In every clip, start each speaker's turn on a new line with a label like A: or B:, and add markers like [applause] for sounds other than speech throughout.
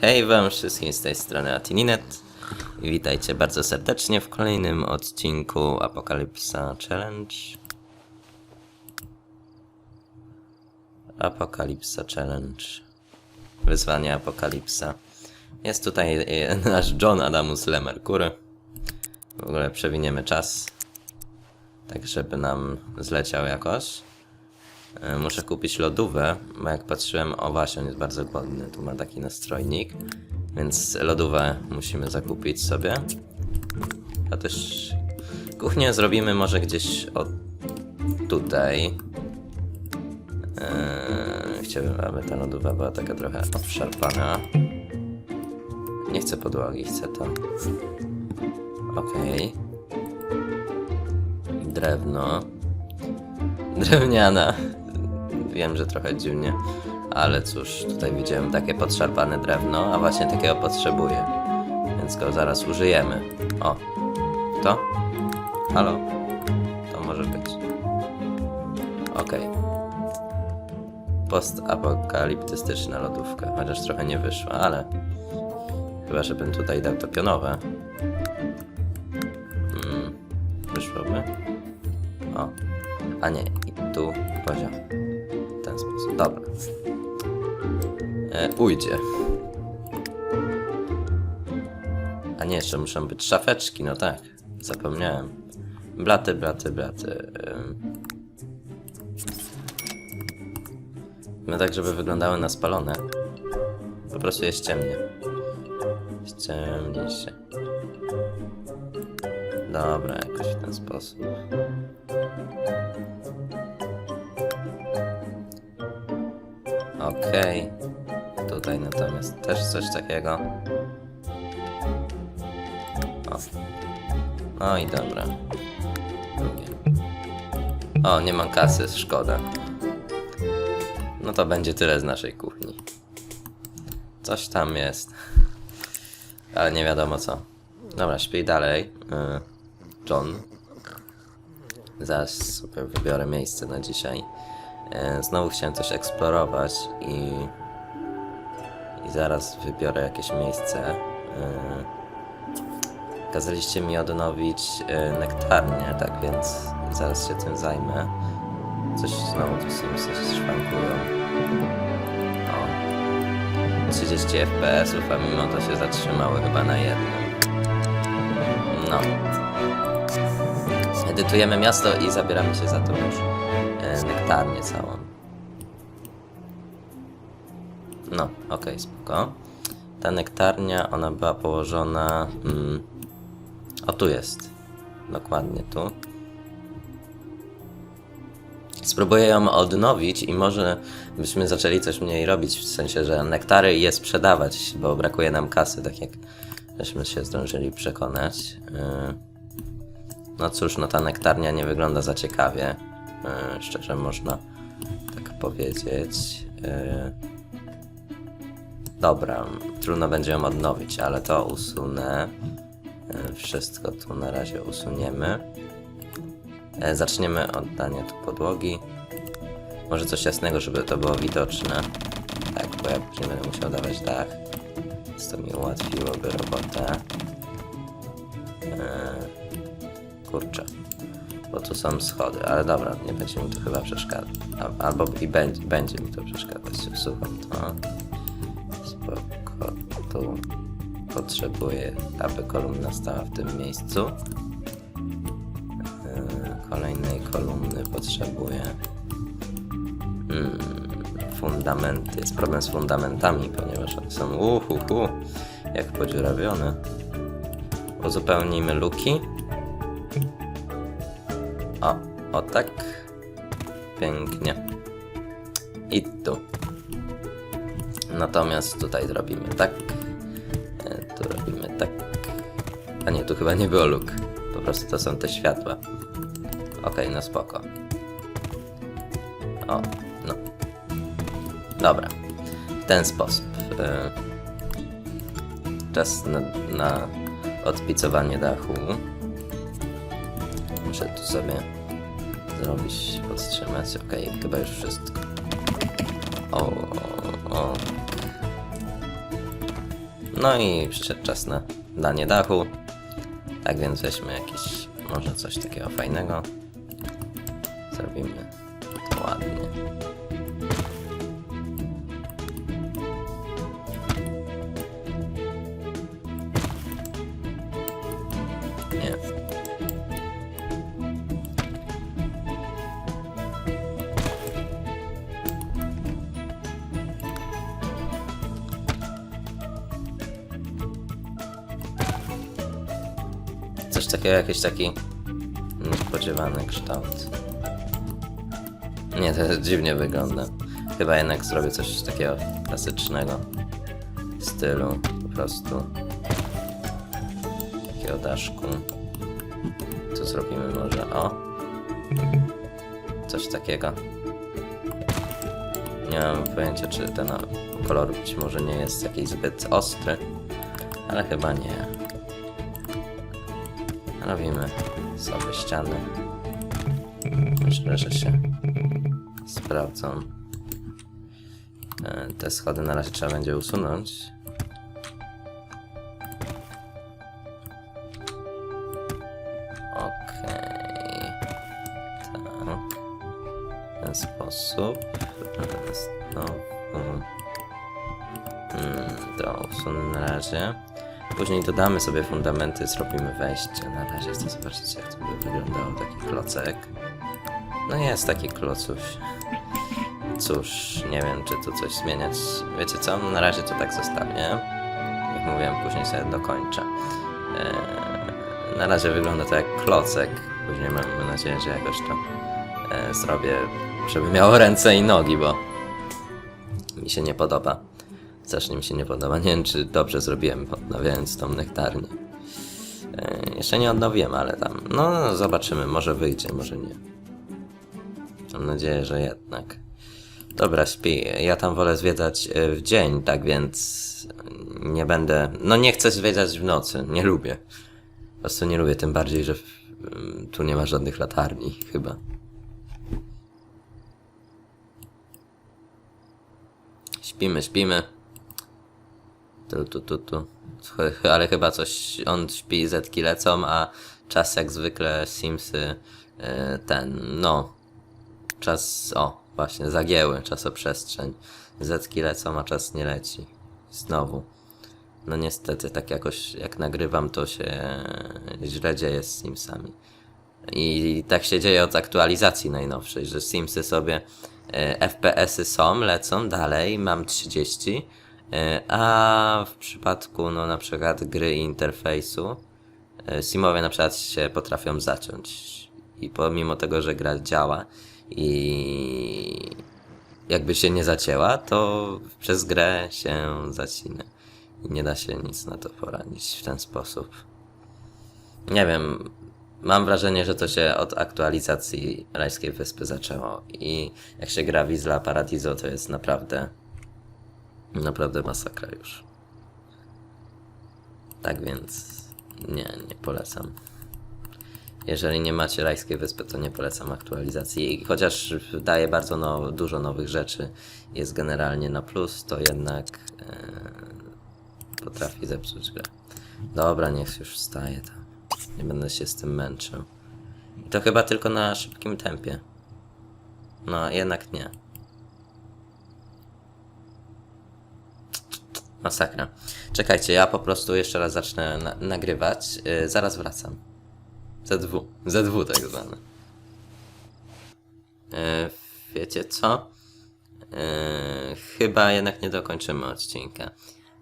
A: Hej wam wszystkim z tej strony Atininet i witajcie bardzo serdecznie w kolejnym odcinku Apokalipsa Challenge. Apokalipsa Challenge. Wyzwanie Apokalipsa. Jest tutaj e, nasz John Adamus Lemerkur. W ogóle przewiniemy czas. Tak, żeby nam zleciał jakoś. E, Muszę kupić lodówę, bo jak patrzyłem, o właśnie, on jest bardzo głodny, tu ma taki nastrojnik, więc lodówę musimy zakupić sobie. A też kuchnię zrobimy może gdzieś o tutaj. Eee, chciałbym, aby ta lodówa była taka trochę obszarpana. Nie chcę podłogi, chcę to. Okej. Drewno. Drewniana. Wiem, że trochę dziwnie, ale cóż, tutaj widziałem takie podszarpane drewno, a właśnie takiego potrzebuję. Więc go zaraz użyjemy. O, to? Halo? To może być. Okej. Postapokaliptystyczna lodówka, chociaż trochę nie wyszła, ale chyba, żebym tutaj dał to pionowe. Mm, wyszłoby. O, a nie, i tu poziom. Dobra. E, ujdzie. A nie, jeszcze muszą być szafeczki, no tak. Zapomniałem. Blaty, blaty, blaty. No tak, żeby wyglądały na spalone. Po prostu je ściemnie. Ściemni się. Dobra, jakoś w ten sposób. Okej. Tutaj natomiast też coś takiego. O. No i dobra. Drugie. O, nie mam kasy, szkoda. No to będzie tyle z naszej kuchni. Coś tam jest. Ale nie wiadomo co. Dobra, śpij dalej. Y, John. Zaraz sobie wybiorę miejsce na dzisiaj. E, Znowu chciałem coś eksplorować i, i zaraz wybiorę jakieś miejsce. E, Kazaliście mi odnowić e, nektarnię, tak więc zaraz się tym zajmę. Coś znowu tu Simsy szwankują. O. 30 FPS-ów, a mimo to się zatrzymały chyba na jednym. No. Edytujemy miasto i zabieramy się za to już nektarnię całą. No, okej, spoko. Ta nektarnia, ona była położona... Mm, o, tu jest. Dokładnie tu. Spróbuję ją odnowić i może byśmy zaczęli coś mniej robić, w sensie, że nektary je sprzedawać, bo brakuje nam kasy, tak jak żeśmy się zdążyli przekonać. Yy. No cóż, no ta nektarnia nie wygląda za ciekawie. Yy, szczerze można tak powiedzieć. Yy. Dobra, trudno będzie ją odnowić, ale to usunę. Yy, Wszystko tu na razie usuniemy. E, Zaczniemy od dania tu podłogi. Może coś jasnego, żeby to było widoczne. Tak, bo ja później będę musiał dawać dach. Więc to mi ułatwiłoby robotę. Eee, kurczę. Bo tu są schody, ale dobra, nie będzie mi to chyba przeszkadzać. Al- Albo i będzie, będzie mi to przeszkadzać. Usuwam to. Spoko. Tu potrzebuję, aby kolumna stała w tym miejscu. Eee, Kolejnej kolumny potrzebuję. Mm, fundamenty. Jest problem z fundamentami, ponieważ one są uhuhu, jak podziurawione. Uzupełnijmy luki. O, tak. Pięknie. I tu. Natomiast tutaj zrobimy tak. E, Tu robimy tak. A nie, tu chyba nie było luk. Po prostu to są te światła. Okej, no spoko. O, no. Dobra. W ten sposób. y, Czas na, na odpicowanie dachu. Muszę tu sobie zrobić, podtrzymać. Okej, chyba już wszystko. O, o, No i przyszedł czas na danie dachu. Tak więc weźmy jakiś, może coś takiego fajnego. Zrobimy to ładnie. Coś takiego, jakiś taki niespodziewany kształt. Nie, to [laughs] dziwnie wygląda. Chyba jednak zrobię coś takiego klasycznego stylu, po prostu. Takiego daszku. Co zrobimy może? O! Coś takiego. Nie mam pojęcia, czy ten kolor być może nie jest jakiś zbyt ostry, ale chyba nie. Robimy sobie ściany. Myślę, że się sprawdzą. E, Te schody na razie trzeba będzie usunąć. Okej. Tak. W ten sposób. Znowu. Mm, to usunę na razie. Później dodamy sobie fundamenty, zrobimy wejście. Na razie chcę zobaczyć, jak to by wyglądało taki klocek. No jest taki klocuś. Cóż, nie wiem, czy tu coś zmieniać. Wiecie co? Na razie to tak zostawię. Jak mówiłem, później sobie dokończę. Eee, na razie wygląda to jak klocek. Później mam nadzieję, że jakoś to e, zrobię, żeby miało ręce i nogi, bo mi się nie podoba. Strasznie mi się nie podoba. Nie wiem, czy dobrze zrobiłem, odnawiając tą nektarnię. E, jeszcze nie odnowiłem, ale tam. No, no, zobaczymy. Może wyjdzie, może nie. Mam nadzieję, że jednak. Dobra, śpi. Ja tam wolę zwiedzać e, w dzień, tak więc nie będę. No, nie chcę zwiedzać w nocy. Nie lubię. Po prostu nie lubię, tym bardziej, że ym, tu nie ma żadnych latarni, chyba. Śpimy, śpimy. Tu, tu, tu, tu. Ale chyba coś, on śpi, zetki lecą, a czas jak zwykle Simsy, e, ten, no, czas, o, właśnie, zagięły, czasoprzestrzeń. Zetki lecą, a czas nie leci. Znowu. No niestety, tak jakoś, jak nagrywam, to się źle dzieje z Simsami. I tak się dzieje od aktualizacji najnowszej, że Simsy sobie e, FPS-y są, lecą dalej, mam 30, e, a w przypadku no na przykład gry i interfejsu e, Simowie na przykład się potrafią zaciąć i pomimo tego, że gra działa i jakby się nie zacięła, to przez grę się zacina. I nie da się nic na to poradzić w ten sposób. Nie wiem, mam wrażenie, że to się od aktualizacji Rajskiej Wyspy zaczęło. I jak się gra w Isla Paradiso, to jest naprawdę, naprawdę masakra już. Tak więc nie, nie polecam. Jeżeli nie macie Rajskiej Wyspy, to nie polecam aktualizacji. I chociaż daje bardzo no, dużo nowych rzeczy, jest generalnie na plus, to jednak e, potrafi zepsuć grę. Dobra, niech już wstaje tam. Nie będę się z tym męczył. I to chyba tylko na szybkim tempie. No, jednak nie. Masakra. Czekajcie, ja po prostu jeszcze raz zacznę na nagrywać. Yy, zaraz wracam. ZW. ZW tak zwane. Yy, wiecie co? Yy, chyba jednak nie dokończymy odcinka.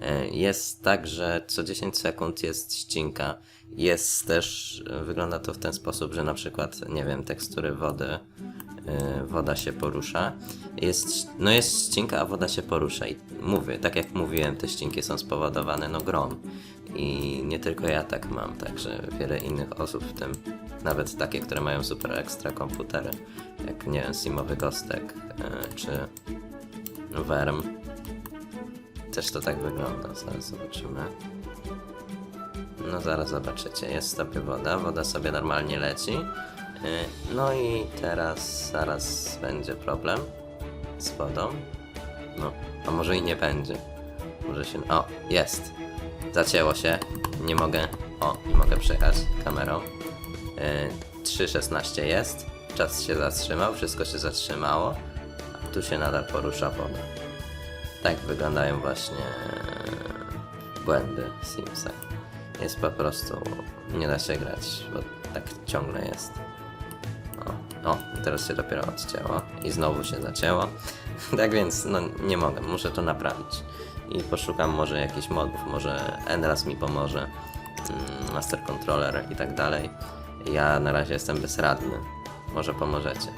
A: Yy, Jest tak, że co 10 sekund jest ścinka. Jest też, wygląda to w ten sposób, że na przykład, nie wiem, tekstury wody, woda się porusza. Jest, no jest ścinka, a woda się porusza. I mówię, tak jak mówiłem, te ścinki są spowodowane no grą. I nie tylko ja tak mam, także wiele innych osób, w tym nawet takie, które mają super ekstra komputery, jak nie wiem, Simowy Gostek yy, czy Worm. Też to tak wygląda, zaraz zobaczymy. No zaraz zobaczycie, jest sobie woda, woda sobie normalnie leci. Yy, No i teraz zaraz będzie problem z wodą. No, a może i nie będzie. Może się... O, jest. Zacięło się. Nie mogę. O, nie mogę przejechać kamerą. Yy, 3.16 jest. Czas się zatrzymał, wszystko się zatrzymało. A tu się nadal porusza woda. Tak wyglądają właśnie błędy w Simsach. Jest po prostu. Nie da się grać, bo tak ciągle jest. O, teraz się dopiero odcięło i znowu się zacięło. [laughs] tak więc, no nie mogę, muszę to naprawić. I poszukam może jakichś modów, może Enras mi pomoże, mm, Master Controller i tak dalej. Ja na razie jestem bezradny. Może pomożecie.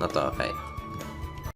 A: No to okej.